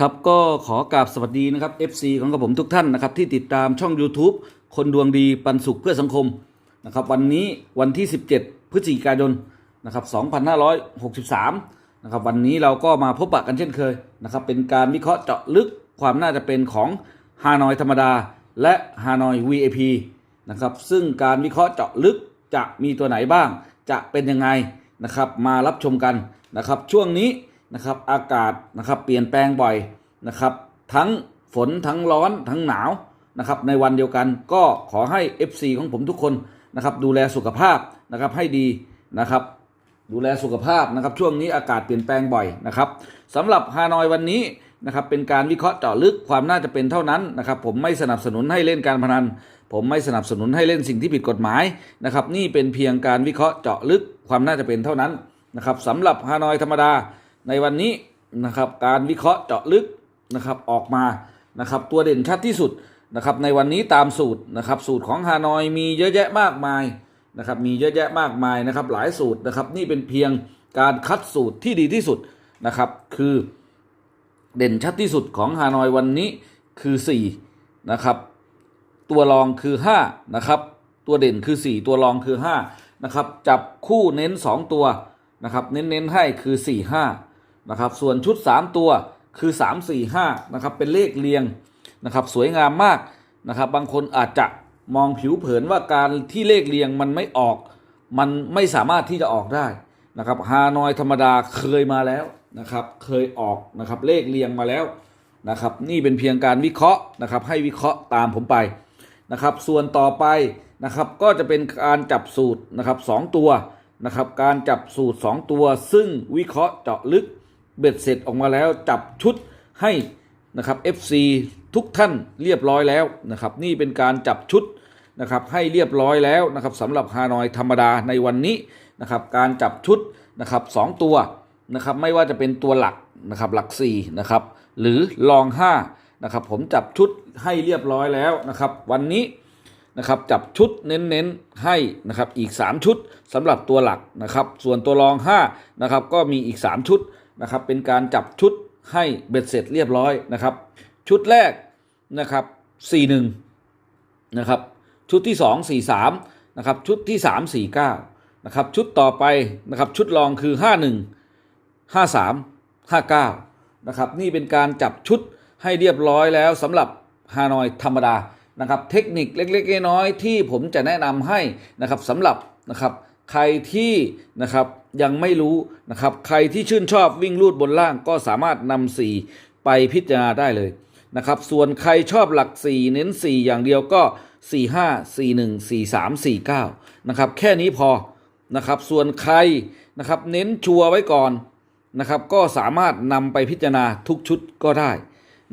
ครับก็ขอกราบสวัสดีนะครับ FC ของกระผมทุกท่านนะครับที่ติดตามช่อง YouTube คนดวงดีปันสุขเพื่อสังคมนะครับวันนี้วันที่ 17 พฤศจิกายนนะครับ2563นะครับวันนี้เราก็มาพบปะกันเช่นเคยนะครับเป็นการวิเคราะห์เจาะลึกความน่าจะเป็นของฮานอยธรรมดา และฮานอย VIP นะครับซึ่งการวิเคราะห์เจาะลึกจะมีตัวไหนบ้าง จะเป็นยังไงนะครับมารับชมกันนะครับช่วงนี้ นะครับ อากาศนะครับ เปลี่ยนแปลงบ่อยนะครับ ทั้งฝนทั้งร้อนทั้งหนาวนะครับ ในวันเดียวกันก็ขอให้ FC ของผมทุกคนนะครับ ดูแลสุขภาพนะครับให้ดีนะครับ ดูแลสุขภาพนะครับ ช่วงนี้อากาศเปลี่ยนแปลงบ่อยนะครับสำหรับฮานอยวันนี้นะครับเป็นการวิเคราะห์เจาะลึกความน่าจะเป็นเท่านั้นนะครับ ผมไม่สนับสนุนให้เล่นการพนัน ผมไม่สนับสนุนให้เล่นสิ่งที่ผิดกฎหมายนะครับ นี่เป็นเพียงการวิเคราะห์เจาะลึกความน่าจะเป็นเท่านั้นนะครับสำหรับฮานอยธรรมดา ในวันนี้นะครับการวิเคราะห์เจาะลึกนะครับออกมานะครับตัวเด่นชัดที่สุดนะครับในวันนี้ตามสูตรนะครับสูตรของฮานอยมีเยอะแยะมากมายนะครับมีเยอะแยะมากมายนะครับหลายสูตรนะครับนี่เป็นเพียงการคัดสูตรที่ดีที่สุดนะครับคือเด่นชัดที่สุดของฮานอยวันนี้คือ4นะครับตัวรองคือ5นะครับตัวเด่นคือ 4 ตัวรองคือ5นะครับจับคู่เน้น 2 ตัวนะครับเน้นๆให้คือ 4 5 นะครับส่วนชุด 3 ตัวคือ 3 4 5นะครับเป็นเลขเรียงนะครับสวยงามมากนะครับบางคนอาจจะมองผิวเผินว่าการที่เลขเรียงมันไม่ออก มันไม่สามารถที่จะออกได้นะครับฮานอยธรรมดาเคยมาแล้วนะครับเคยออกนะครับเลขเรียงมาแล้วนะครับนี่เป็นเพียงการวิเคราะห์นะครับให้วิเคราะห์ตามผมไปนะครับส่วนต่อไปนะครับก็จะเป็นการจับสูตรนะครับสองตัวนะครับการจับสูตร 2 ตัว ซึ่งวิเคราะห์เจาะลึก เบ็ดเสร็จออกมาแล้วจับชุดให้นะครับ FC ทุกท่านเรียบร้อยแล้วนะครับนี่เป็นการจับชุดนะครับให้เรียบร้อยแล้วนะครับสำหรับฮานอยธรรมดาในวันนี้นะครับการจับชุดนะครับสองตัวนะครับไม่ว่าจะเป็นตัวหลักนะครับหลัก4นะครับหรือรอง5นะครับผมจับชุดให้เรียบร้อยแล้วนะครับวันนี้นะครับจับชุดเน้นๆให้นะครับอีก 3 ชุดสำหรับตัวหลักนะครับส่วนตัวรอง5นะครับก็มีอีก 3 ชุด นะครับเป็นการจับชุดให้เบ็ดเสร็จเรียบร้อยนะครับ ชุดแรกนะครับ41นะครับชุดที่ 2 43นะครับชุดที่ 3 49นะครับชุดต่อไปนะครับชุดรองคือ 51 53 59นะครับนี่เป็นการจับชุดให้เรียบร้อยแล้วสำหรับฮานอยธรรมดานะครับเทคนิคเล็กๆน้อยๆที่ผมจะแนะนำให้นะครับสำหรับนะครับ ใครที่นะครับยังไม่รู้นะครับใครที่ชื่นชอบวิ่งลูดบนล่างก็สามารถนำสี่ไปพิจารณาได้เลยนะครับส่วนใครชอบหลัก 4 เน้น 4 อย่างเดียวก็ 4 5 4 1 4 3 4 9นะครับแค่นี้พอนะครับส่วนใครนะครับเน้นชัวไว้ก่อนนะครับก็สามารถนำไปพิจารณาทุกชุดก็ได้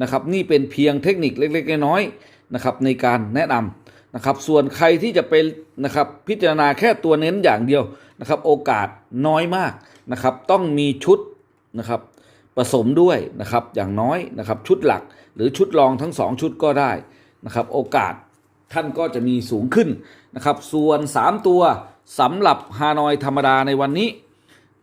นะครับนี่เป็นเพียงเทคนิคเล็กๆน้อยๆนะครับในการแนะนำ นะครับ ส่วนใครที่จะเป็นนะครับพิจารณาแค่ตัวเน้นอย่างเดียวนะครับ โอกาสน้อยมากนะครับ ต้องมีชุดนะครับผสมด้วยนะครับอย่างน้อยนะครับชุดหลักหรือชุดรองทั้ง 2 ชุดก็ได้นะครับ โอกาสท่านก็จะมีสูงขึ้นนะครับ ส่วน 3 ตัวสำหรับฮานอยธรรมดาในวันนี้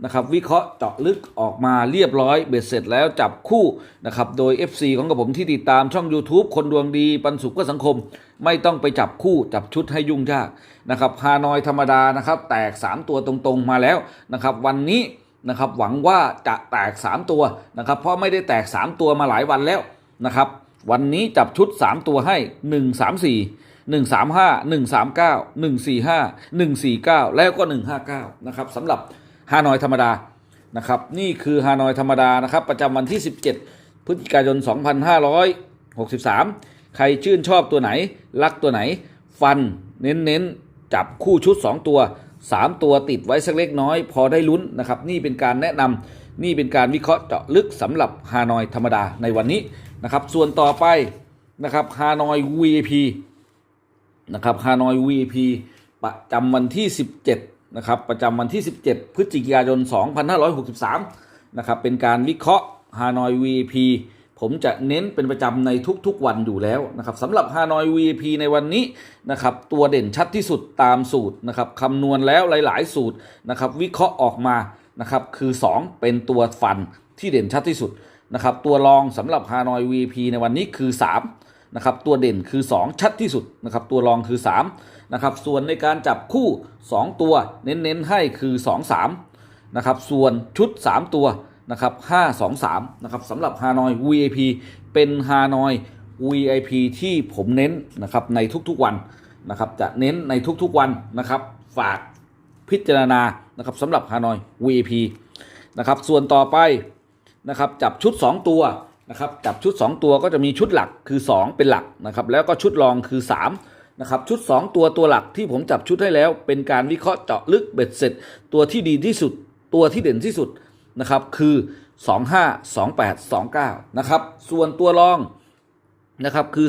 นะครับวิเคราะห์เจาะลึกออกมาเรียบร้อยเบ็ดเสร็จแล้วจับคู่นะครับโดย FC ของกับผมที่ติดตามช่อง YouTube คนดวงดีปันสุขเพื่อสังคม ไม่ต้องไปจับคู่จับชุดให้ยุ่งยากนะครับฮานอยธรรมดานะครับแตก 3 ตัวตรงๆมาแล้วนะครับวันนี้นะครับหวังว่าจะแตก 3 ตัวนะครับเพราะไม่ได้แตก 3 ตัวมาหลายวันแล้วนะครับวันนี้จับชุด 3 ตัวให้ 1 3 4 1 3 5 1 3 9 1 4 5 1 4 9 แล้วก็ 159นะครับสำหรับ ฮานอยธรรมดานะครับนี่คือฮานอยธรรมดานะครับประจำวันที่ 17 พฤศจิกายน 2563 ใครชื่นชอบตัวไหน รักตัวไหน ฟันเน้นๆจับคู่ชุด 2 ตัว 3 ตัวติดไว้สักเล็กน้อย พอได้ลุ้นนะครับนี่เป็นการแนะนำนี่เป็นการวิเคราะห์เจาะลึกสำหรับฮานอยธรรมดาในวันนี้นะครับส่วนต่อไปนะครับฮานอย VIP นะครับฮานอย VIP ประจำวันที่ 17 นะครับประจำวันที่ 17 พฤศจิกายน 2563 นะครับเป็นการวิเคราะห์ฮานอย VP ผมจะเน้นเป็นประจำในทุกๆวันอยู่แล้วนะครับสำหรับฮานอย VP ในวันนี้นะครับตัวเด่นชัดที่สุดตามสูตรนะครับคำนวณแล้วหลาย ๆ สูตรนะครับวิเคราะห์ออกมานะครับคือ 2 เป็นตัวฟันที่เด่นชัดที่สุดนะครับตัวรองสำหรับฮานอย VP ในวันนี้คือ 3 นะครับตัวเด่นคือ 2 ชัดที่สุดนะครับตัวรองคือ3นะครับส่วนในการจับคู่ 2 ตัวเน้นๆให้คือ 2 3นะครับส่วนชุด 3 ตัวนะครับ5 2 3นะครับสำหรับฮานอย VIP เป็นฮานอย VIP ที่ผมเน้นนะครับในทุกๆวันนะครับจะเน้นในทุกๆวันนะครับฝากพิจารณานะครับสำหรับฮานอย VIP นะครับส่วนต่อไปนะครับจับชุด 2 ตัว นะครับจับชุด 2 ตัวก็จะมีชุดหลักคือ 2 เป็นหลักนะครับแล้วก็ชุดรองคือ 3 นะครับ ชุด 2 ตัวตัวหลักที่ผมจับชุดให้แล้ว เป็นการวิเคราะห์เจาะลึกเบ็ดเสร็จ ตัวที่ดีที่สุด ตัวที่เด่นที่สุดนะครับคือ 25 28 29นะครับส่วนตัวรองนะครับคือ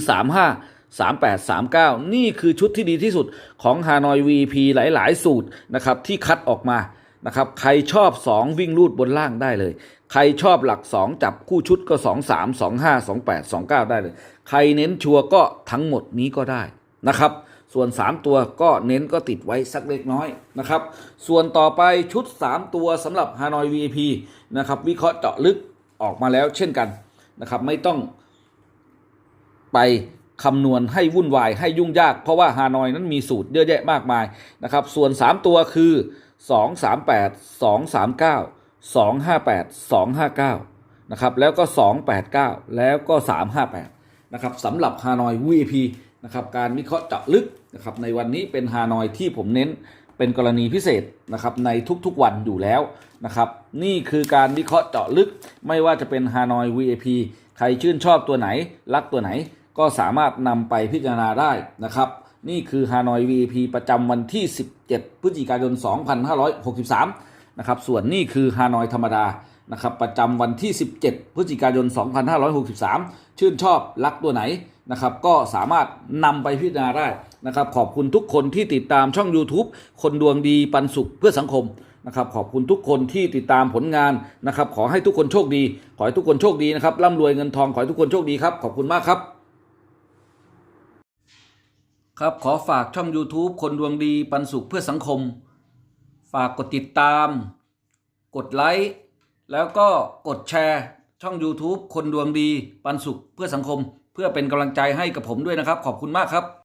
35 38 39 นี่คือชุดที่ดีที่สุดของฮานอย VP หลาย ๆ สูตรนะครับที่คัดออกมานะครับใครชอบ 2 วิ่งรูดบนล่างได้เลย ใครชอบหลัก 2 จับคู่ชุดก็ 2 3 2 5 2 8 2 9 ได้เลย ใครเน้นชัวร์ก็ทั้งหมดนี้ก็ได้นะครับ ส่วน 3 ตัวก็เน้นก็ติดไว้สักเล็กน้อยนะครับ ส่วนต่อไปชุด 3 ตัวสำหรับฮานอย VP นะครับวิเคราะห์เจาะลึกออกมาแล้วเช่นกันนะครับไม่ต้องไปคำนวณให้วุ่นวายให้ยุ่งยาก เพราะว่าฮานอยนั้นมีสูตรเยอะแยะมากมายนะครับส่วน 3 ตัวคือ 2 3 8 2 3 9 2 5 8 2 5 9นะครับแล้วก็ 2 8 9 แล้วก็ 3 5 8นะครับสำหรับฮานอย VIP นะครับการวิเคราะห์เจาะลึกนะครับในวันนี้เป็นฮานอยที่ผมเน้นเป็นกรณีพิเศษนะครับในทุกๆวันอยู่แล้วนะครับนี่คือการวิเคราะห์เจาะลึก ไม่ว่าจะเป็นฮานอย VIP ใครชื่นชอบตัวไหน รักตัวไหนก็สามารถนำไปพิจารณาได้นะครับ นี่คือฮานอย VIP ประจำวันที่ 17 พฤศจิกายน 2563 นะครับ ส่วนนี่คือฮานอยธรรมดานะครับประจำวันที่ 17 พฤศจิกายน 2563 ชื่นชอบรักตัวไหนนะครับ ก็สามารถนำไปพิจารณาได้นะครับ ขอบคุณทุกคนที่ติดตามช่อง YouTube คนดวงดีปันสุขเพื่อสังคมนะครับขอบคุณทุกคนที่ติดตามผลงานนะครับ ขอให้ทุกคนโชคดี ขอให้ทุกคนโชคดีนะครับร่ำรวยเงินทองขอให้ทุกคนโชคดีครับ ขอบคุณมากครับ ครับขอฝากช่อง YouTube คนดวงดีปันสุขเพื่อสังคม ฝากกดติดตาม กดไลค์แล้วก็กดแชร์ช่อง YouTube คนดวงดีปันสุขเพื่อสังคม เพื่อเป็นกำลังใจให้กับผมด้วยนะครับ ขอบคุณมากครับ